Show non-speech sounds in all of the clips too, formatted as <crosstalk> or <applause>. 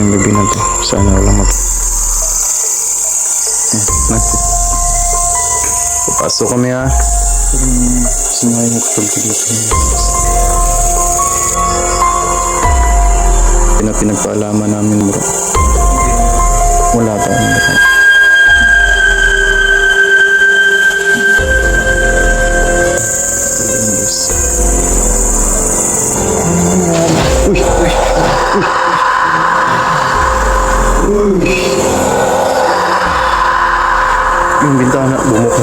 yung gabi na to. Sana walang mag... Hmm, natin. Papasok kami ha. Sinayang ko pag dito. Pina pinagpaalaman namin bro. Wala tayong baka.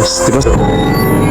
Bumukas. Di ba? Ano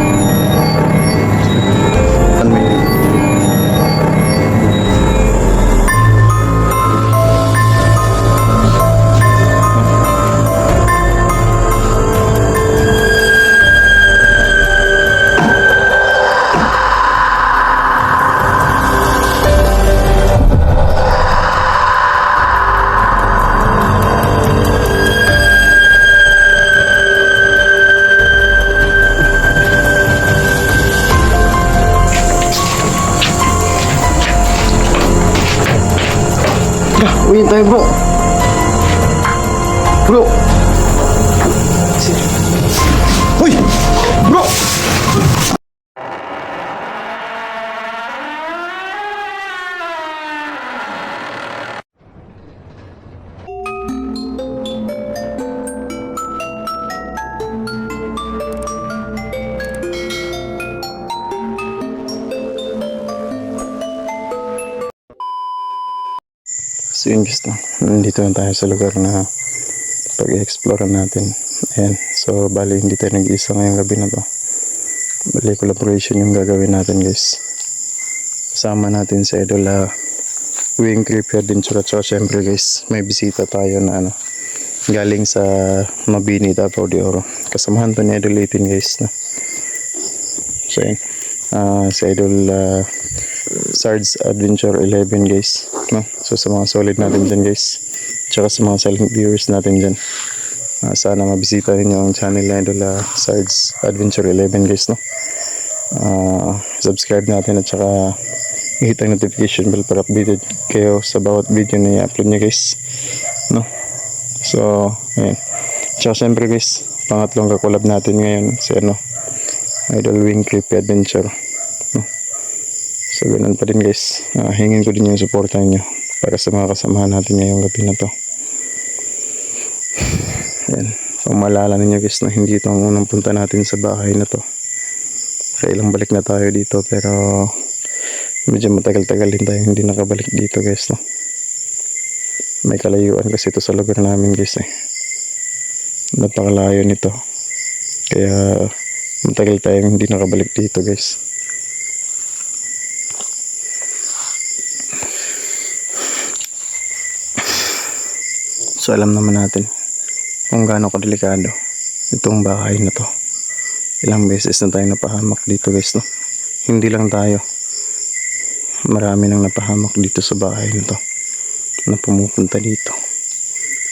sa lugar na pag-explore natin. Ayan. So, bali, hindi tayo nag-iisa ngayong gabi na to. Bali, collaboration yung gagawin natin guys. Kasama natin sa Idol uh, Wing Creeper din At so, syempre guys, may bisita tayo na ano, galing sa Mabini, Davao de Oro. Kasamahan to ni Idol 18 guys. No? So, yun. Ah, si Idol uh, Sards Adventure 11 guys. No? So sa mga solid natin dyan guys. Tsaka sa mga silent viewers natin dyan. Ah, sana mabisita ninyo ang channel na Idol uh, Sards Adventure 11 guys. No? Ah, subscribe natin at saka hit ang notification bell para updated kayo sa bawat video na i-upload nyo guys. No? So, ayan. Tsaka syempre guys, pangatlong kakulab natin ngayon si ano, Idol Wing Creepy Adventure. So, ganun pa din guys. Ah, hingin ko din yung suporta niyo para sa mga kasamahan natin ngayong gabi na to. Yan. Kung maalala ninyo guys na hindi ito ang unang punta natin sa bahay na to. Kailang balik na tayo dito pero medyo matagal-tagal din tayo hindi nakabalik dito guys no. May kalayuan kasi ito sa lugar namin guys eh. Napakalayo nito. Kaya matagal tayong hindi nakabalik dito guys. So alam naman natin kung gaano kadelikado itong bahay na to. Ilang beses na tayo napahamak dito guys no. Hindi lang tayo. Marami nang napahamak dito sa bahay na to. Na pumupunta dito.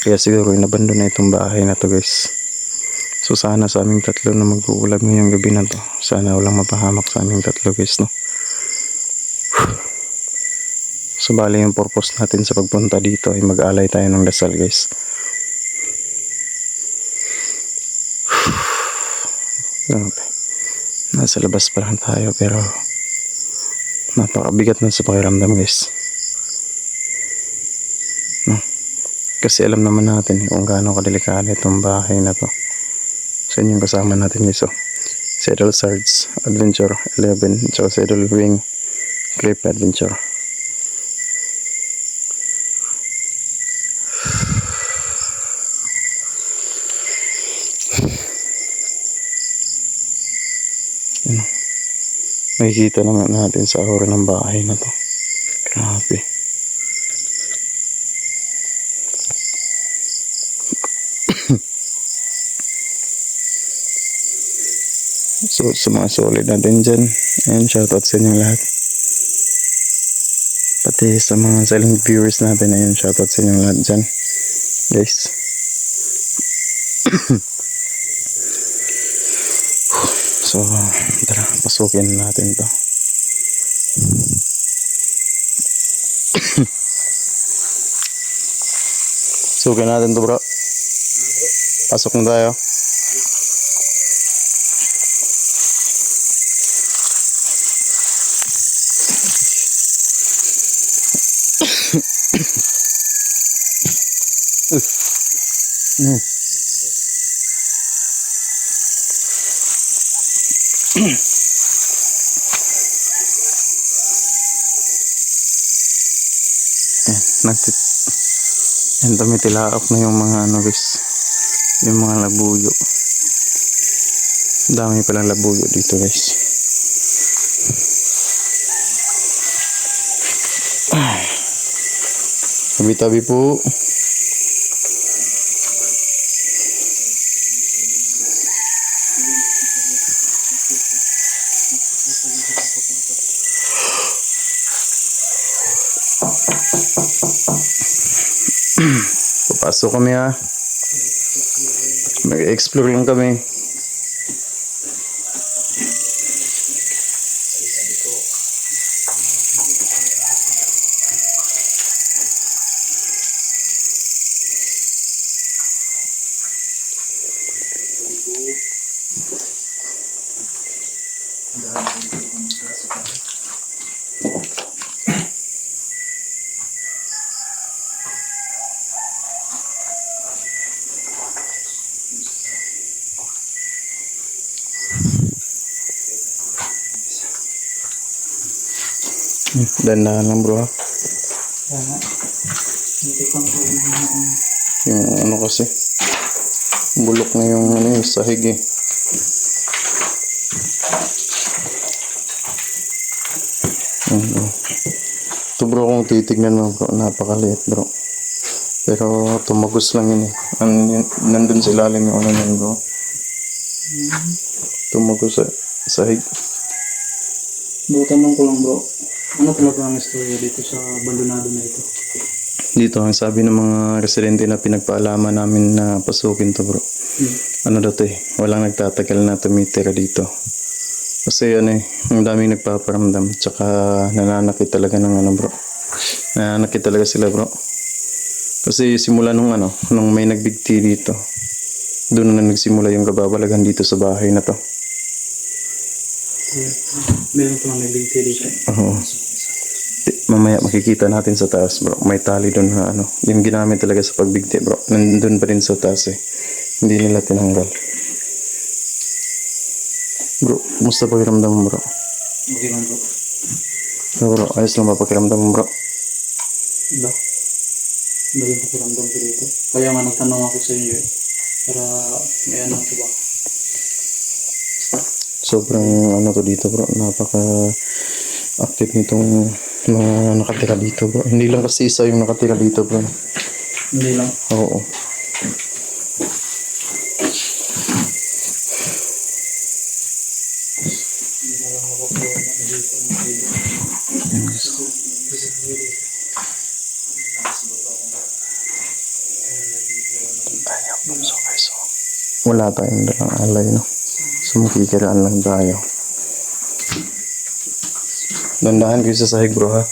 Kaya siguro inabando na itong bahay na to guys. So sana sa aming tatlo na mag-uulam ngayong gabi na to. Sana walang mapahamak sa aming tatlo guys no. So bali yung purpose natin sa pagpunta dito ay mag-alay tayo ng dasal guys. Grabe. Nasa labas pa lang tayo pero napakabigat na sa pakiramdam guys. No? Kasi alam naman natin eh, kung gaano kadelikado itong bahay na to. So yun yung kasama natin guys. So, Saddle Sards Adventure 11 at Saddle Wing Clip Adventure. Makikita naman natin sa aura ng bahay na to. Grabe. <coughs> so, sa mga solid natin dyan, ayun, shoutout sa inyong lahat. Pati sa mga silent viewers natin, ayun, shoutout sa inyong lahat dyan. Guys. <coughs> So, tara, pasukin natin to. Sugan natin to bro. Pasok na tayo. Hmm. Ayan, nagtit... Ayan, tumitilaok na yung mga ano guys. Yung mga labuyo. Dami palang labuyo dito guys. Tabi-tabi po. Papasok kami ha. Mag-explore lang kami. Dandahan lang bro ha. Po Yung ano kasi. Bulok na yung ano yung sahig eh. Ano. Ito bro kung titignan mo bro, napakaliit bro. Pero tumagos lang yun eh. An, yun- nandun sa ilalim yung ano yun bro. Tumagos sa sahig. Butan lang ko lang bro. Ano talaga ang istorya dito sa balonado na ito? Dito ang sabi ng mga residente na pinagpaalaman namin na pasukin to bro. Hmm. ano daw to eh, walang nagtatagal na tumitira dito. Kasi ano eh, ang daming nagpaparamdam, tsaka nananakit talaga ng ano bro. Nananakit talaga sila bro. Kasi simula nung ano, nung may nagbigti dito, doon na nagsimula yung kababalagan dito sa bahay na to. Meron ko lang nagbigti dito. Oo. Di- Mamaya makikita natin sa taas bro. May tali doon na ano. Yung ginamit talaga sa pagbigti bro. Nandun pa rin sa taas eh. Hindi nila tinanggal. Bro, kumusta pakiramdam mo bro? Okay lang bro. So, bro, ayos lang ba pakiramdam mo bro? Ba? Ba yung pakiramdam ko dito? Kaya nga nagtanong ako sa iyo eh. Para may ano ko ba? Sobrang ano to dito bro. Napaka active nitong mga nakatira dito bro. Hindi lang kasi isa yung nakatira dito bro. Hindi lang. Oo. Na. Wala tayong dalang alay, no? So, makikiraan lang tayo. Dandahan kayo sa sahig, bro, ha?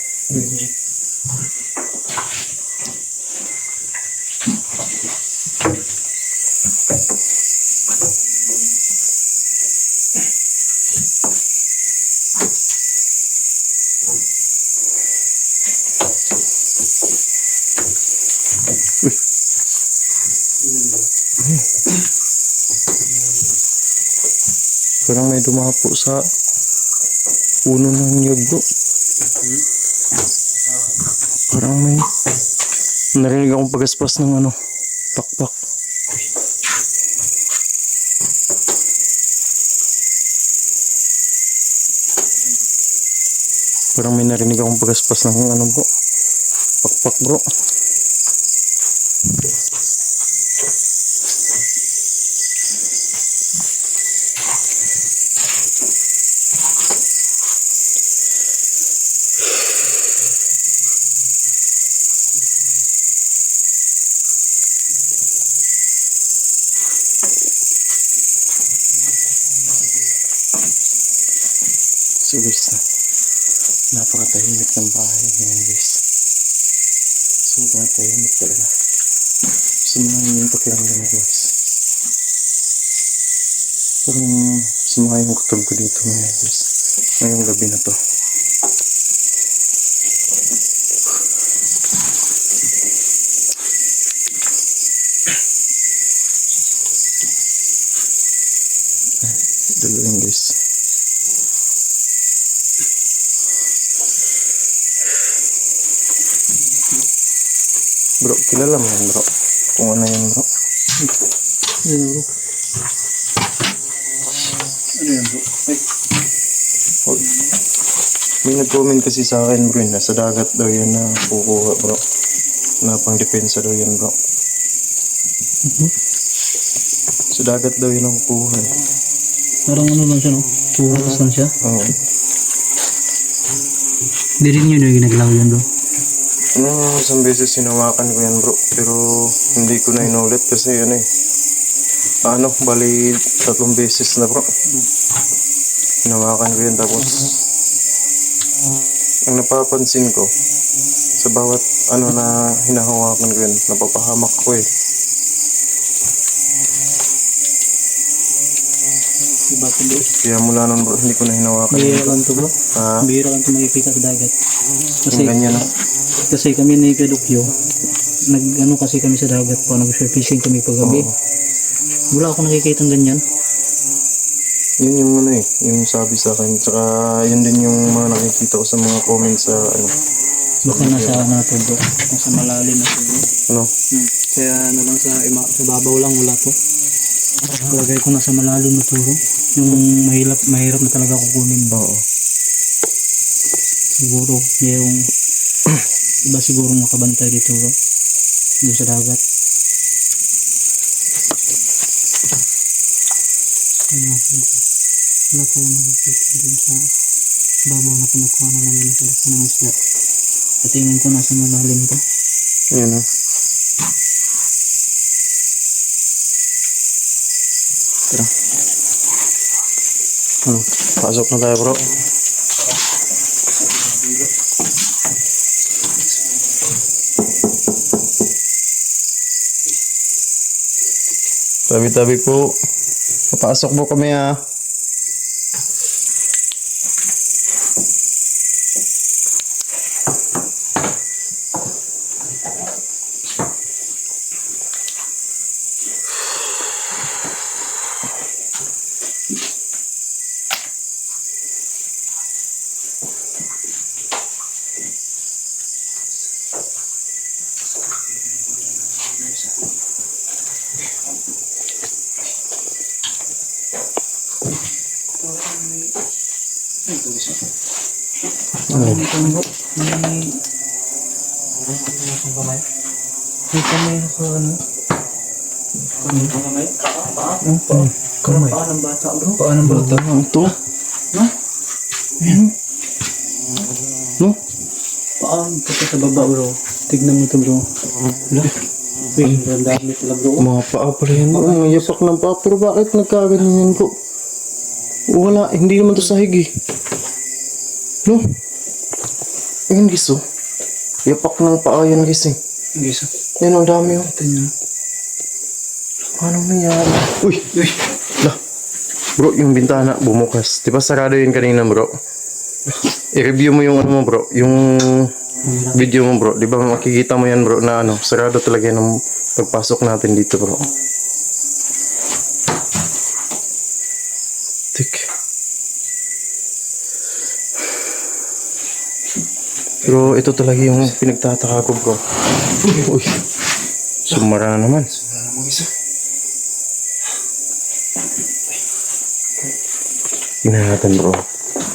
Parang may dumapo sa puno ng niyog, bro. Parang may narinig akong pagaspas ng ano, pakpak. Parang may narinig akong pagaspas ng ano, bro. Pakpak, bro. So guys, na, napakatahimik ng bahay ngayon guys. Sobrang tahimik talaga. Sumahan yung pakiramdam mo guys. Parang sumahan yung kutub ko dito ngayon guys. Ngayong gabi na to. Ay, Dalo yun guys. Mo yan bro. Kung ano yan bro. Ano bro? Ano yan bro? Ay, Oh, May nag-comment kasi sa akin bro, nasa dagat daw yan na kukuha bro. Na pang depensa daw yan bro. Sa dagat daw yun ang kukuha. parang ano lang siya no? Puwatas lang siya. Oo. Hindi rin yun yung ginagalaw yun bro. Ano, isang beses sinawakan ko yan bro. Pero hindi ko na inulit kasi yun eh. Ano, bali tatlong beses na bro. Hinawakan ko yan tapos ang napapansin ko sa bawat ano na hinahawakan ko yan, napapahamak ko eh. Iba ito bro. Kaya mula nun bro, hindi ko na hinawakan. Bihira lang to bro. Ah, Bihira lang to makikita sa dagat. Kasi, yung ganyan ah. Kasi kami ni Kadukyo, nag ano kasi kami sa dagat po, nag-share fishing kami pag gabi. Oo. Wala ako nakikita ganyan. Yun yung ano eh, yung sabi sa akin. Tsaka yun din yung mga nakikita ko sa mga comments sa ano. Baka nasa ano to bro. Nasa malalim na bro. ano Hmm. Kaya ano lang sa, ima, sa babaw lang wala to. Palagay ko nasa malalim na to bro. Yung mahirap, mahirap na talaga kukunin ba. Oo. Siguro, yung iba siguro makabantay dito bro. Doon sa dagat. Ano, wala tayo nakikita doon sa babaw na pinukuha na namin sa laki ng isla. Sa tingin ko nasa malalim to. Yun ah. Tara. Ano, pasok na tayo bro. Tabi-tabi po. Papasok po kami ah. Ano dito bro? May... Ang kamay? May kamay sa ano? Ang kamay? Ang paa? Kamay? Paa ng bata bro? Paa ng bata? Ito. Ha? Ayan. No? Paa kasi sa baba bro. Tignan mo ito bro. Wala. Uy, ang dami pala bro. Mga paa pala yan. Oh, yapak ng paa. Pero bakit nagkaganyan yan ko? Wala, hindi naman to sahig eh. No? Ayan guys oh. Yapak ng paa yan guys eh. Gisa. Yan ang dami oh. Ito nyo. Paano nangyari? Uy! Uy! Lah. Bro, yung bintana bumukas. Di ba sarado yun kanina bro? I-review mo yung ano mo bro. Yung video mo bro. Di ba makikita mo yan bro na ano. Sarado talaga yan ang pagpasok natin dito bro. Pero ito talaga yung pinagtataka ko bro. Uy. Sumara na naman. Tingnan natin bro.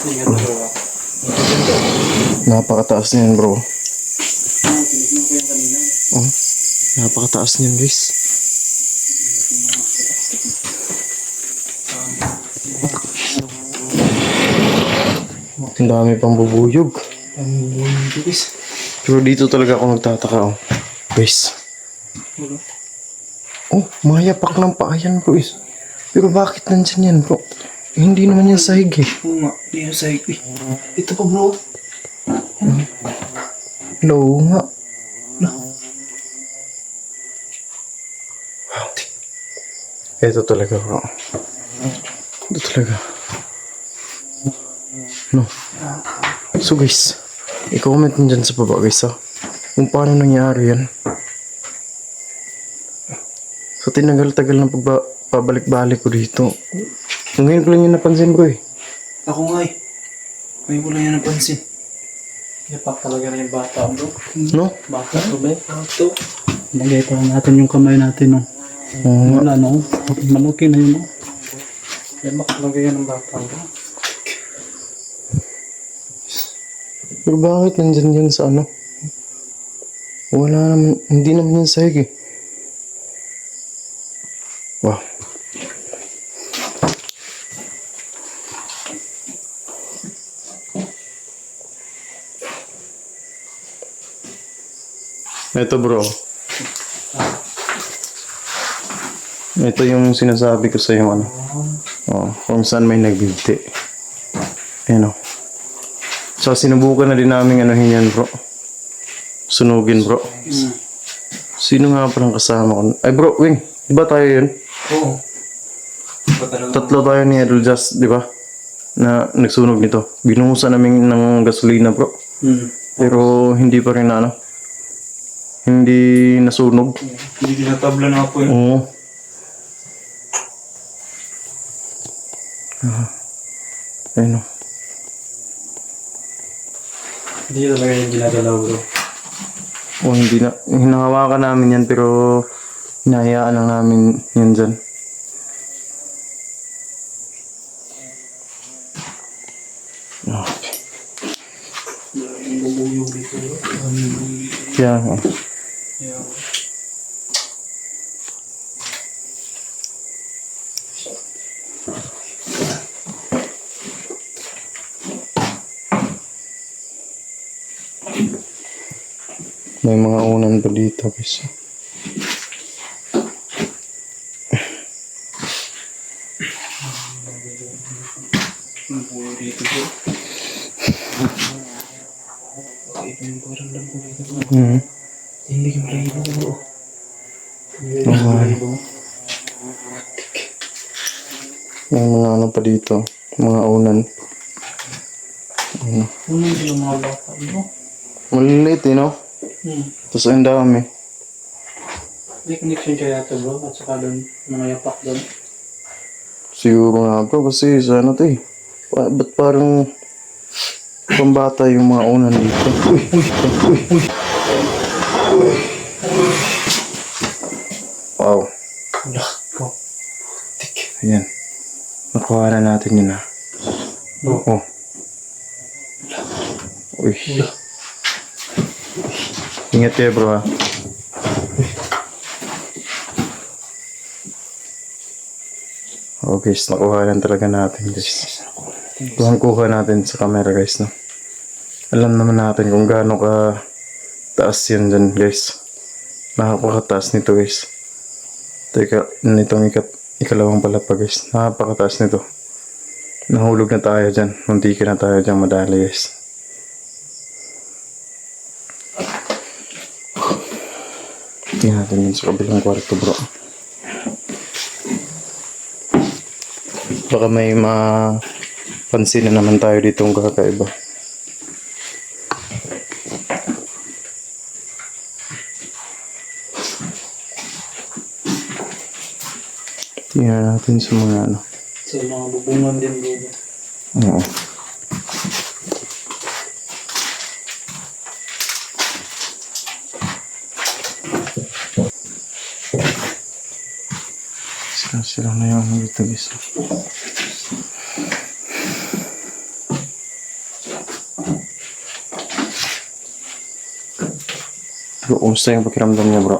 Tingnan mo bro. Napakataas niyan bro. Oh, napakataas niyan guys. Ang dami pang bubuyog. Ang guys. Pero dito talaga ako nagtataka oh. Guys. Wala. Oh, mayapak ng paayan guys. Pero bakit nandyan yan bro? Eh, hindi naman yan sahig eh. Oo nga. Dito sa eh. Ito pa bro. Hello nga. Ito talaga bro. Ito talaga. No. So guys, i-comment nyo dyan sa baba guys ha. Kung paano nangyari yan. So tinagal-tagal na pabalik-balik ko dito. Ngayon ko lang yung napansin bro eh. Ako nga eh. Ngayon ko lang yan napansin. Yapak talaga na yung bata bro. No? Bata to ba? Bata. Lagay pa natin yung kamay natin no. Oo. Wala no. Maluki na yun no. Yapak talaga yan ng bata bro. Pero bakit nandyan yan sa ano? Wala naman, hindi naman yan sahig eh. Wow. Ito bro. Ito yung sinasabi ko sa iyo ano. Oh, kung saan may nagbibigti. Ayan o. So, sinubukan na din namin anuhin yan, bro. Sunugin, bro. Sino nga palang kasama ko? Ay, bro, Wing. Di ba tayo yun? Oo. Tatlo tayo ni Idol Just, di ba? Na nagsunog nito. Binuhusan namin ng gasolina, bro. Hmm. Pero hindi pa rin na, ano. Hindi nasunog. Hindi tinatabla na ako yun. Oo. Ah. Ayun o. Hindi talaga yung ginagalaw bro. O hindi na, hinahawakan namin yan pero hinahayaan lang namin yan dyan. Oh, dito bro. kaya nga. Yeah. May mga unan pa dito guys. Ko. Hmm. Hindi ka malayo bro. Okay. May mga ano pa dito. Mga unan. Ano. Ano yung mga bata bro? Maliliit eh no? Hmm. Tapos ang dami. May connection kaya ito bro. At saka doon, mga yapak doon. Siguro nga bro kasi sa ano to eh. Pa, ba't parang pambata yung mga unan dito? <laughs> Uy, uy, uy, uy. Wow. Wala ko. Ayan. Nakuha na natin yun ah. Bro. Oh. Uy. Ingat kayo bro ah. Oh guys, nakuha lang talaga natin guys. Kuhan kuha natin sa camera guys no. Alam naman natin kung gaano ka taas yan dyan guys. Napakataas nito guys. Teka, nitong ikat, ikalawang pala pa guys. Napakataas nito. Nahulog na tayo dyan. Munti na tayo dyan madali guys. Tingnan natin yun sa kabilang kwarto bro. Baka may mapansin na naman tayo ditong kakaiba. Tingnan natin sa mga ano. Sa mga bubungan din bro. Oo. Sila-sila na yung ano dito guys. Bro, kumusta yung pakiramdam niya bro?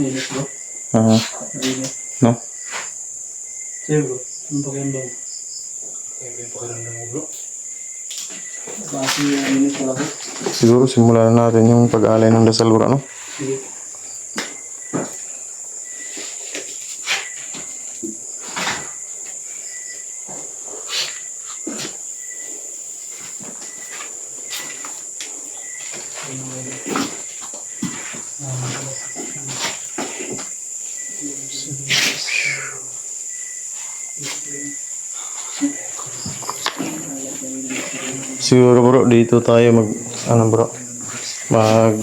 Ayun bro. Ah, Ayun. no? Sa'yo bro. Anong pakiramdam mo? Kaya ba yung pakiramdam mo bro? Kasi yung init talaga. Siguro simulan na natin yung pag-alay ng dasal bro, no? Sige. Siguro bro, dito tayo mag, ano bro, mag,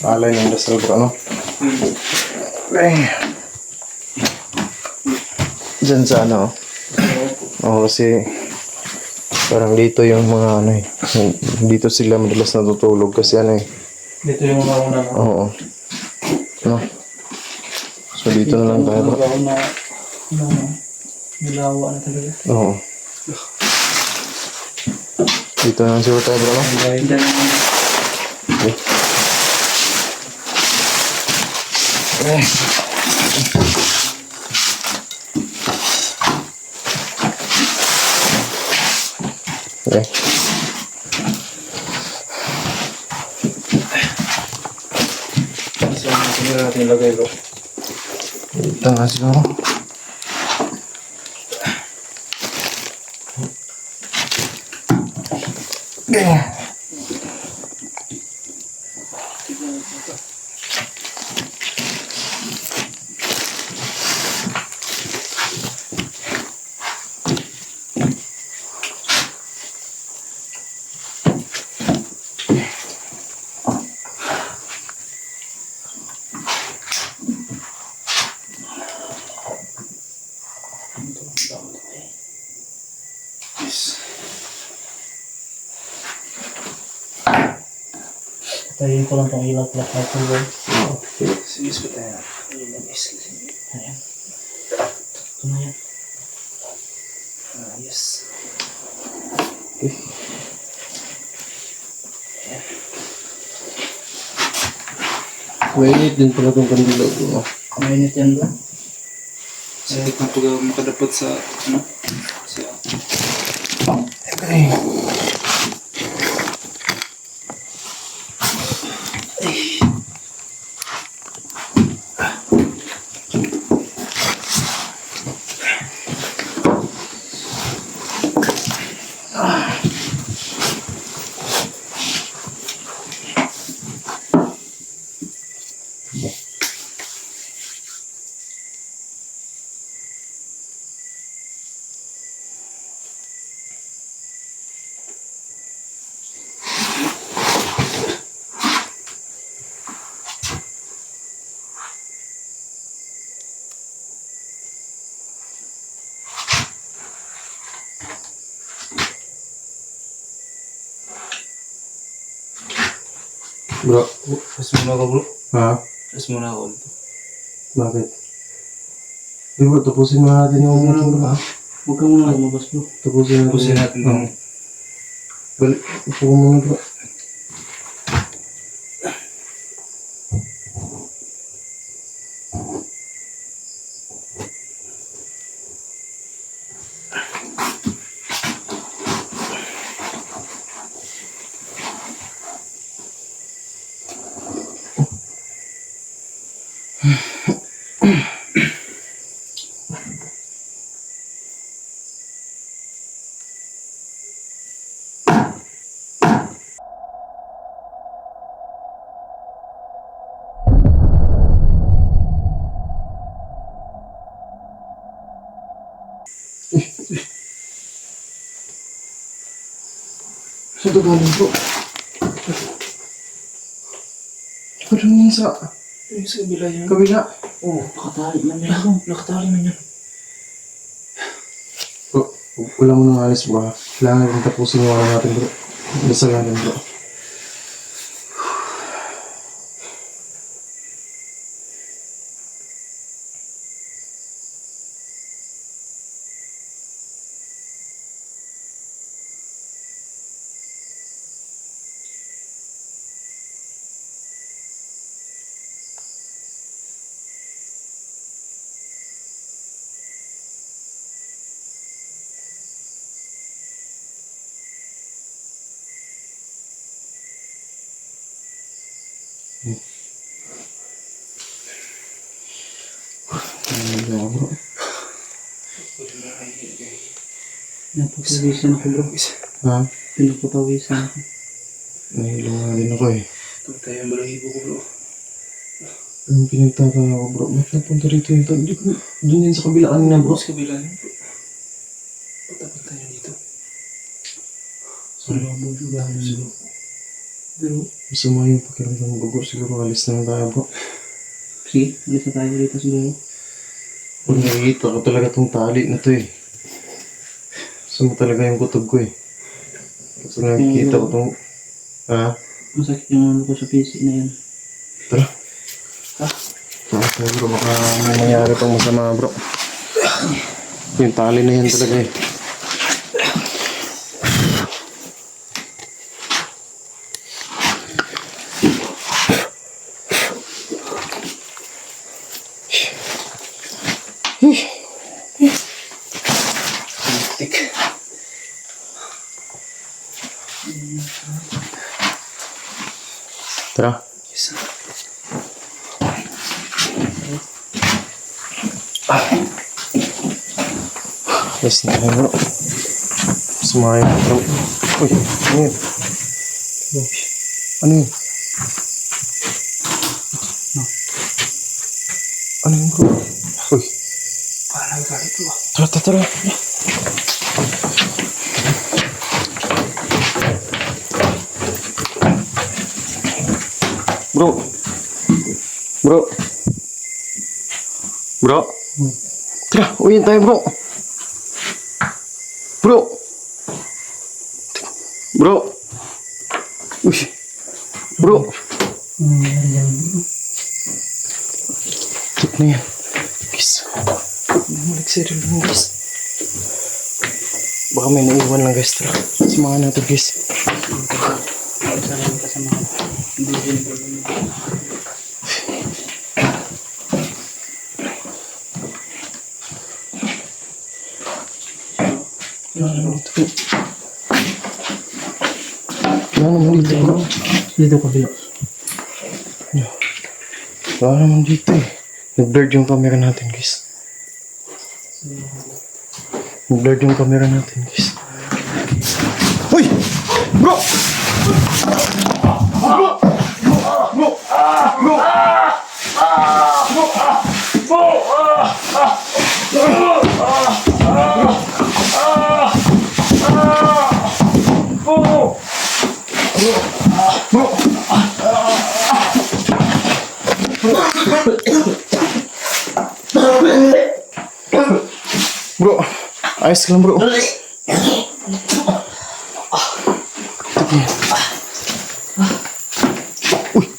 alay ng dasal bro, ano? Eh. Diyan sa ano, Oo, kasi parang dito yung mga ano eh, dito sila madalas natutulog kasi ano eh, Dito yung mga una na. oo. No? So dito na lang tayo bro. Mga una, nilawa na talaga. Oo. Dito na siguro tayo bro? Diyan naman. Okay. Okay. Hindi natin ilagay bro. Dito na siguro. Yeah. Na ito bro. Sige, sige tayo. Ayan. Ito na yan. Ah, yes. Mainit din pala itong kandila ko. Mainit yan bro. Sakit na pag makadapat sa, ano? Sa, Okay. Bro, Tapos muna ako bro. ha? Tapos muna ako dito. Bakit? Di ba, tapusin mo natin yung meeting bro? Huwag ka muna lumabas bro. Tapusin natin. Tapusin natin Balik, upo ko muna bro. Saan ito galing bro? Parang yun sa Yung sa kabila yun. kabila. Oh, nakatali man yan bro. Nakatali man yan. Bro, wala mo nang alis bro. ha? Kailangan natin tapusin yung ano natin bro. Dasal natin bro. Ano ba bro? Napapagawisan ako bro. Ha? Pinapapagawisan ako. Nahilo nga din ako eh. Tayo ang balahibo ko bro. Anong pinagtataka ko bro? Ba't napunta rito yung tao? Hindi ko, dun yan sa kabila kanina bro. Sa kabila yun bro. Patapat tayo dito. Babo siguro. Pero, Masama yung pakiramdam ko bro. Siguro alis na lang tayo bro. sige, alis na tayo dito siguro. Kung nakikita ko talaga tong tali na to eh. Sama talaga yung kutob ko eh. Kasi nakikita ko tong... Ha? Masakit yung ano ko sa PC na yan. Tara. Ha? Tara tayo bro. Baka may mangyari tong masama bro. Yung tali na yan talaga eh. Na bro. Sumayo bro. Uy, ano yun? Ano yun? Ano yun bro? Uy, Parang galit mo. tara, tara, tara. Bro. Bro. Bro. Tara, uwiin tayo bro. Bro. Bro. Uy. Bro. Nangyari yan? Tip na yan. Guys. Bumalik sa relo mo guys. Baka may naiwan lang guys. Tara. Samahan natin guys. Kasama ko. Hindi din ko. Wala naman dito. Dito bro. Dito ko bila. Wala naman dito eh. Nag-blurred yung camera natin guys. Nag-blurred yung camera natin guys. Ayos ka lang bro. Uy!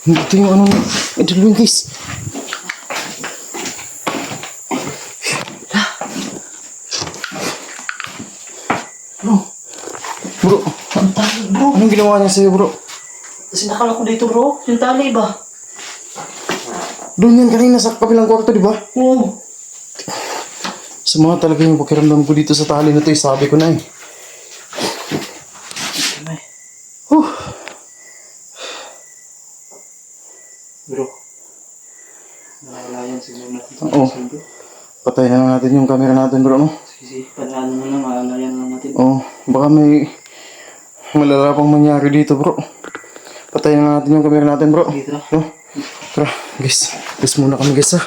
Dito yung ano May dalawang guys. Bro! Bro! Ang tali bro. Anong ginawa niya sa'yo bro? Kasi nakala ko dito bro. Yung tali ba? Doon yan kanina sa kabilang kwarto, di ba? Oo. Sumama talaga yung pakiramdam ko dito sa tali na to eh. Sabi ko na eh. Huh. bro. Nawala yan siguro natin. Oo. Patay na natin yung camera natin bro, no? Sige, sige. Padaan mo na. Maalala yan lang natin. Oo. Baka may malala pang mangyari dito bro. Patay na natin yung camera natin bro. Sige, tara. No? Tara, guys. Guys muna kami guys ha.